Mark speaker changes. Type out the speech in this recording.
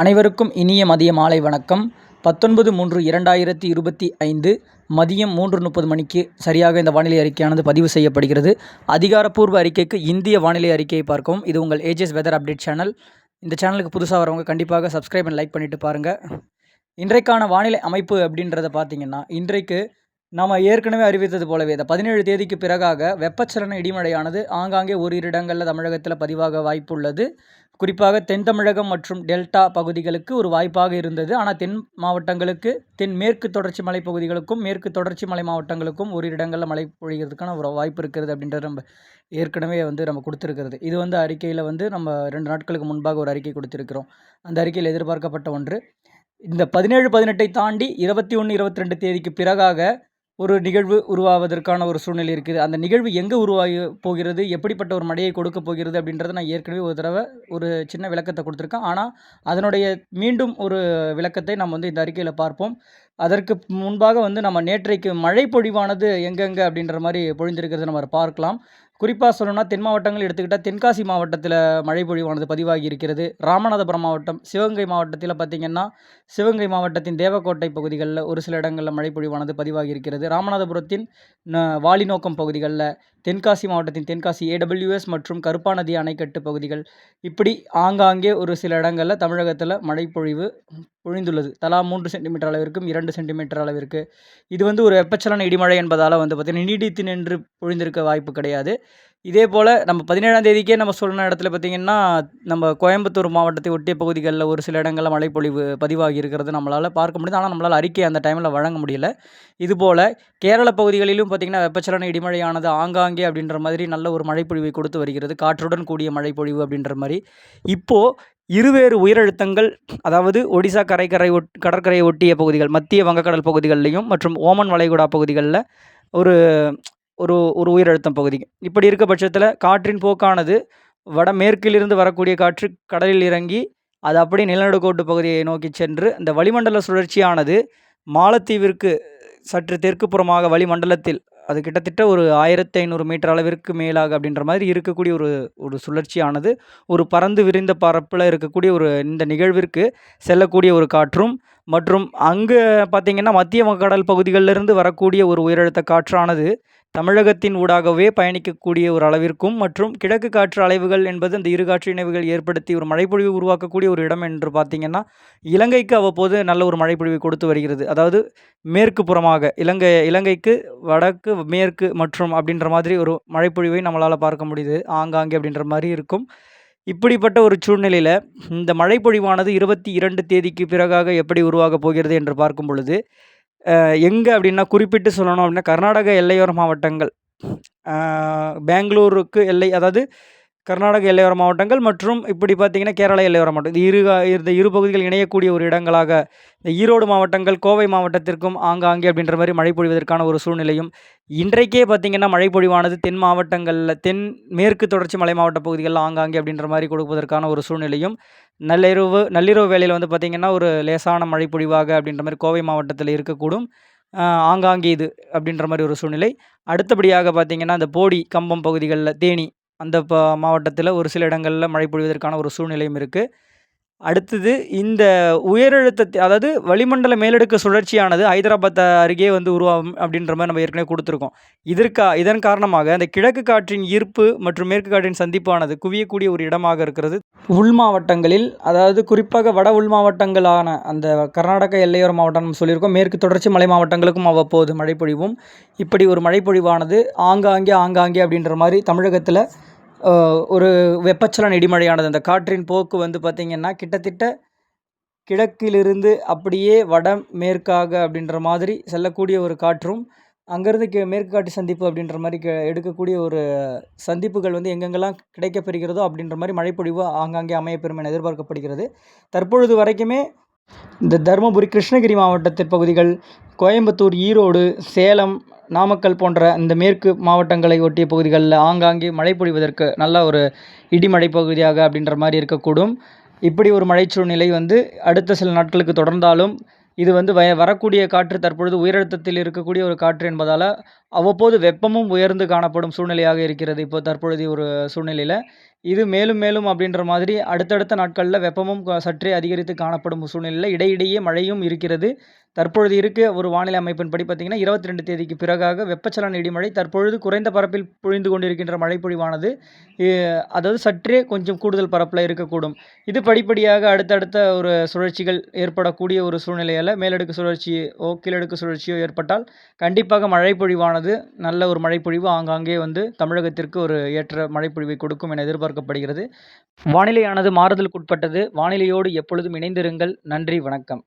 Speaker 1: அனைவருக்கும் இனிய மதிய மாலை வணக்கம். பத்தொன்பது மூன்று இரண்டாயிரத்தி இருபத்தி ஐந்து மதியம் மூன்று முப்பது மணிக்கு சரியாக இந்த வானிலை அறிக்கையானது பதிவு செய்யப்படுகிறது. அதிகாரப்பூர்வ அறிக்கைக்கு இந்திய வானிலை அறிக்கையை பார்க்கவும். இது உங்கள் ஏஜஸ் வெதர் அப்டேட் சேனல் இந்த சேனலுக்கு புதுசாக வரவங்க கண்டிப்பாக சப்ஸ்கிரைப் அண்ட் லைக் பண்ணிவிட்டு பாருங்கள் இன்றைக்கான வானிலை அமைப்பு அப்படின்றத பார்த்தீங்கன்னா இன்றைக்கு நாம் ஏற்கனவே அறிவித்தது போலவே இந்த பதினேழு தேதிக்கு பிறகாக வெப்பச்சலன இடிமழையானது ஆங்காங்கே ஓரிரு இடங்களில் தமிழகத்தில் பதிவாக வாய்ப்புள்ளது. குறிப்பாக தென் தமிழகம் மற்றும் டெல்டா பகுதிகளுக்கு ஒரு வாய்ப்பாக இருந்தது. ஆனால் தென் மாவட்டங்களுக்கு தென் மேற்கு தொடர்ச்சி மலை பகுதிகளுக்கும் மேற்கு தொடர்ச்சி மலை மாவட்டங்களுக்கும் ஒரு இடங்களில் மழை பொழிகிறதுக்கான ஒரு வாய்ப்பு இருக்கிறது அப்படின்றத நம்ம ஏற்கனவே வந்து நம்ம கொடுத்துருக்கிறது. இது வந்து அறிக்கையில் வந்து நம்ம ரெண்டு நாட்களுக்கு முன்பாக ஒரு அறிக்கை கொடுத்துருக்கிறோம். அந்த அறிக்கையில் எதிர்பார்க்கப்பட்ட ஒன்று. இந்த பதினேழு பதினெட்டை தாண்டி இருபத்தி ஒன்று இருபத்தி ரெண்டு தேதிக்கு பிறகாக ஒரு நிகழ்வு உருவாவதற்கான ஒரு சூழ்நிலை இருக்குது. அந்த நிகழ்வு எங்கே உருவாகி போகிறது? எப்படிப்பட்ட ஒரு மடையை கொடுக்க போகிறது? அப்படின்றத நான் ஏற்கனவே ஒரு தடவை ஒரு சின்ன விளக்கத்தை கொடுத்துருக்கேன். ஆனால் அதனுடைய மீண்டும் ஒரு விளக்கத்தை நம்ம வந்து இந்த அறிக்கையில் பார்ப்போம். அதற்கு முன்பாக வந்து நம்ம நேற்றைக்கு மழை பொழிவானது எங்கெங்கே அப்படின்ற மாதிரி பொழிந்திருக்கிறத நம்ம பார்க்கலாம். குறிப்பாக சொல்லணும்னா தென் மாவட்டங்கள் எடுத்துக்கிட்டால் தென்காசி மாவட்டத்தில் மழை பொழிவானது பதிவாகி இருக்கிறது. ராமநாதபுரம் மாவட்டம் சிவகங்கை மாவட்டத்தில் பார்த்திங்கன்னா சிவகங்கை மாவட்டத்தின் தேவக்கோட்டை பகுதிகளில் ஒரு சில இடங்களில் மழை பொழிவானது பதிவாகி இருக்கிறது. ராமநாதபுரத்தின் வாலிநோக்கம் பகுதிகளில் தென்காசி மாவட்டத்தின் தென்காசி ஏடபிள்யூஎஸ் மற்றும் கருப்பாநதி அணைக்கட்டு பகுதிகள். இப்படி ஆங்காங்கே ஒரு சில இடங்களில் தமிழகத்தில் மழைப்பொழிவு பொழிந்துள்ளது. தலா மூன்று சென்டிமீட்டர் அளவிற்கும் இரண்டு சென்டிமீட்டர் அளவிற்கு. இது வந்து ஒரு வெப்பச்சலன இடிமழை என்பதால் வந்து பார்த்திங்கன்னா நீடித்து நின்று பொழிந்திருக்க வாய்ப்பு கிடையாது. இதே போல் நம்ம பதினேழாம் தேதிக்கே நம்ம சொன்ன இடத்துல பார்த்திங்கன்னா நம்ம கோயம்புத்தூர் மாவட்டத்தை ஒட்டிய பகுதிகளில் ஒரு சில இடங்களில் மழைப்பொழிவு பதிவாகி இருக்கிறது நம்மளால் பார்க்க முடியுது. ஆனால் நம்மளால் அறிக்கை அந்த டைமில் வழங்க முடியல. இதுபோல் கேரள பகுதிகளிலும் பார்த்திங்கன்னா வெப்பச்சலன இடிமழையானது ஆங்காங்கே அப்படின்ற மாதிரி நல்ல ஒரு மழைப்பொழிவை கொடுத்து வருகிறது. காற்றுடன் கூடிய மழைப்பொழிவு அப்படின்ற மாதிரி. இப்போது இருவேறு உயரழுத்தங்கள் அதாவது ஒடிசா கரைக்கரை ஒட் கடற்கரையை ஒட்டிய பகுதிகள் மத்திய வங்கக்கடல் பகுதிகள்லையும் மற்றும் ஓமன் வளைகுடா பகுதிகளில் ஒரு ஒரு ஒரு உயரழுத்தம் பகுதி. இப்படி இருக்க பட்சத்தில் காற்றின் போக்கானது வடமேற்கிலிருந்து வரக்கூடிய காற்று கடலில் இறங்கி அது அப்படியே நிலநடுக்கோட்டு பகுதியை நோக்கி சென்று இந்த வளிமண்டல சுழற்சியானது மாலத்தீவிற்கு சற்று தெற்கு புறமாக வளிமண்டலத்தில் அது கிட்டத்தட்ட ஒரு ஆயிரத்தி ஐநூறு மீட்டர் அளவிற்கு மேலாக அப்படின்ற மாதிரி இருக்கக்கூடிய ஒரு ஒரு சுழற்சியானது ஒரு பறந்து விரிந்த பரப்பில் இருக்கக்கூடிய ஒரு இந்த நிகழ்விற்கு செல்லக்கூடிய ஒரு காற்றும் மற்றும் அங்கே பார்த்திங்கன்னா மத்திய கடல் பகுதிகளிலிருந்து வரக்கூடிய ஒரு உயரழுத்த காற்றானது தமிழகத்தின் ஊடாகவே பயணிக்கக்கூடிய ஒரு அளவிற்கும் மற்றும் கிழக்கு காற்று அலைவுகள் என்பது அந்த இரு காற்று இணைவுகள் ஏற்படுத்தி ஒரு மழைப்பொழிவு உருவாக்கக்கூடிய ஒரு இடம் என்று பார்த்திங்கன்னா இலங்கைக்கு அவ்வப்போது நல்ல ஒரு மழைப்பொழிவை கொடுத்து வருகிறது. அதாவது மேற்கு புறமாக இலங்கை இலங்கைக்கு வடக்கு மேற்கு மற்றும் அப்படின்ற மாதிரி ஒரு மழைப்பொழிவை நம்மளால் பார்க்க முடியுது. ஆங்காங்கே அப்படின்ற மாதிரி இருக்கும். இப்படிப்பட்ட ஒரு சூழ்நிலையில் இந்த மழைப்பொழிவானது இருபத்தி இரண்டு தேதிக்கு பிறகாக எப்படி உருவாகப் போகிறது என்று பார்க்கும் பொழுது எங்கே அப்படின்னா குறிப்பிட்டு சொல்லணும் அப்படின்னா கர்நாடக எல்லையோர மாவட்டங்கள். பெங்களூருக்கு எல்லை அதாவது கர்நாடக எல்லையோர மாவட்டங்கள் மற்றும் இப்படி பார்த்திங்கன்னா கேரளா எல்லையோர மாவட்டம். இது இரு இந்த இரு பகுதிகள் இணையக்கூடிய ஒரு இடங்களாக இந்த ஈரோடு மாவட்டங்கள் கோவை மாவட்டத்திற்கும் ஆங்காங்கே அப்படின்ற மாதிரி மழை பொழிவதற்கான ஒரு சூழ்நிலையும் இன்றைக்கே பார்த்திங்கன்னா மழை பொழிவானது தென் மாவட்டங்களில் தென் மேற்கு தொடர்ச்சி மலை மாவட்ட பகுதிகளில் ஆங்காங்கே அப்படின்ற மாதிரி கொடுப்பதற்கான ஒரு சூழ்நிலையும் நள்ளிரவு நள்ளிரவு வேளையில் வந்து பார்த்திங்கன்னா ஒரு லேசான மழை பொழிவாக அப்படின்ற மாதிரி கோவை மாவட்டத்தில் இருக்கக்கூடும். ஆங்காங்கே இது அப்படின்ற மாதிரி ஒரு சூழ்நிலை. அடுத்தபடியாக பார்த்திங்கன்னா இந்த போடி கம்பம் பகுதிகளில் தேனி அந்த மாவட்டத்தில் ஒரு சில இடங்களில் மழை பொழிவதற்கான ஒரு சூழ்நிலையும் இருக்குது அடுத்தது இந்த உயரழுத்த அதாவது வளிமண்டல மேலடுக்கு சுழற்சியானது ஹைதராபாத் அருகே வந்து உருவாகும் அப்படின்ற மாதிரி நம்ம ஏற்கனவே கொடுத்துருக்கோம். இதற்கா இதன் காரணமாக அந்த கிழக்கு காற்றின் ஈர்ப்பு மற்றும் மேற்கு காற்றின் சந்திப்பானது குவியக்கூடிய ஒரு இடமாக இருக்கிறது. உள் மாவட்டங்களில் அதாவது குறிப்பாக வட உள் மாவட்டங்களான அந்த கர்நாடக எல்லையோர மாவட்டம் சொல்லியிருக்கோம். மேற்கு தொடர்ச்சி மலை மாவட்டங்களுக்கும் அவ்வப்போது மழை பொழிவும் இப்படி ஒரு மழை பொழிவானது ஆங்காங்கே ஆங்காங்கே அப்படின்ற மாதிரி தமிழகத்தில் ஒரு வெப்பச்சலன இடிமழையானது. அந்த காற்றின் போக்கு வந்து பார்த்திங்கன்னா கிட்டத்தட்ட கிழக்கிலிருந்து அப்படியே வட மேற்காக அப்படின்ற மாதிரி செல்லக்கூடிய ஒரு காற்றும் அங்கேருந்து கே மேற்கு காட்டு சந்திப்பு அப்படின்ற மாதிரி கே எடுக்கக்கூடிய ஒரு சந்திப்புகள் வந்து எங்கெங்கெல்லாம் கிடைக்கப்பெறுகிறதோ அப்படின்ற மாதிரி மழைப்பொழிவு ஆங்காங்கே அமையப்பெறும் என எதிர்பார்க்கப்படுகிறது. தற்பொழுது வரைக்குமே இந்த தருமபுரி கிருஷ்ணகிரி மாவட்டத்தின் பகுதிகள் கோயம்புத்தூர் ஈரோடு சேலம் நாமக்கல் போன்ற இந்த மேற்கு மாவட்டங்களை ஒட்டிய பகுதிகளில் ஆங்காங்கே மழை பொழிவதற்கு நல்ல ஒரு இடிமழை பகுதியாக அப்படின்ற மாதிரி இருக்கக்கூடும். இப்படி ஒரு மழைச்சூழ்நிலை வந்து அடுத்த சில நாட்களுக்கு தொடர்ந்தாலும் இது வந்து வய வரக்கூடிய காற்று தற்பொழுது உயரழுத்தத்தில் இருக்கக்கூடிய ஒரு காற்று என்பதால் அவ்வப்போது வெப்பமும் உயர்ந்து காணப்படும் சூழ்நிலையாக இருக்கிறது இப்போ தற்பொழுது ஒரு சூழ்நிலையில். இது மேலும் மேலும் அப்படின்ற மாதிரி அடுத்தடுத்த நாட்களில் வெப்பமும் சற்றே அதிகரித்து காணப்படும் சூழ்நிலையில் இடையிடையே மழையும் இருக்கிறது. தற்பொழுது இருக்க ஒரு வானிலை அமைப்பின்படி பார்த்திங்கன்னா இருபத்தி ரெண்டு தேதிக்கு பிறகாக வெப்பச்சலன இடிமழை தற்பொழுது குறைந்த பரப்பில் பொழிந்து கொண்டிருக்கின்ற மழைப்பொழிவானது. அதாவது சற்றே கொஞ்சம் கூடுதல் பரப்பில் இருக்கக்கூடும். இது படிப்படியாக அடுத்தடுத்த ஒரு சுழற்சிகள் ஏற்படக்கூடிய ஒரு சூழ்நிலையால் மேலடுக்கு சுழற்சியோ கீழடுக்கு சுழற்சியோ ஏற்பட்டால் கண்டிப்பாக மழைப்பொழிவானது நல்ல ஒரு மழைப்பொழிவு ஆங்காங்கே வந்து தமிழகத்திற்கு ஒரு ஏற்ற மழைப்பொழிவை கொடுக்கும் என எதிர்பார்க்கப்படுகிறது. வானிலையானது மாறுதலுக்குட்பட்டது. வானிலையோடு எப்பொழுதும் இணைந்திருங்கள். நன்றி. வணக்கம்.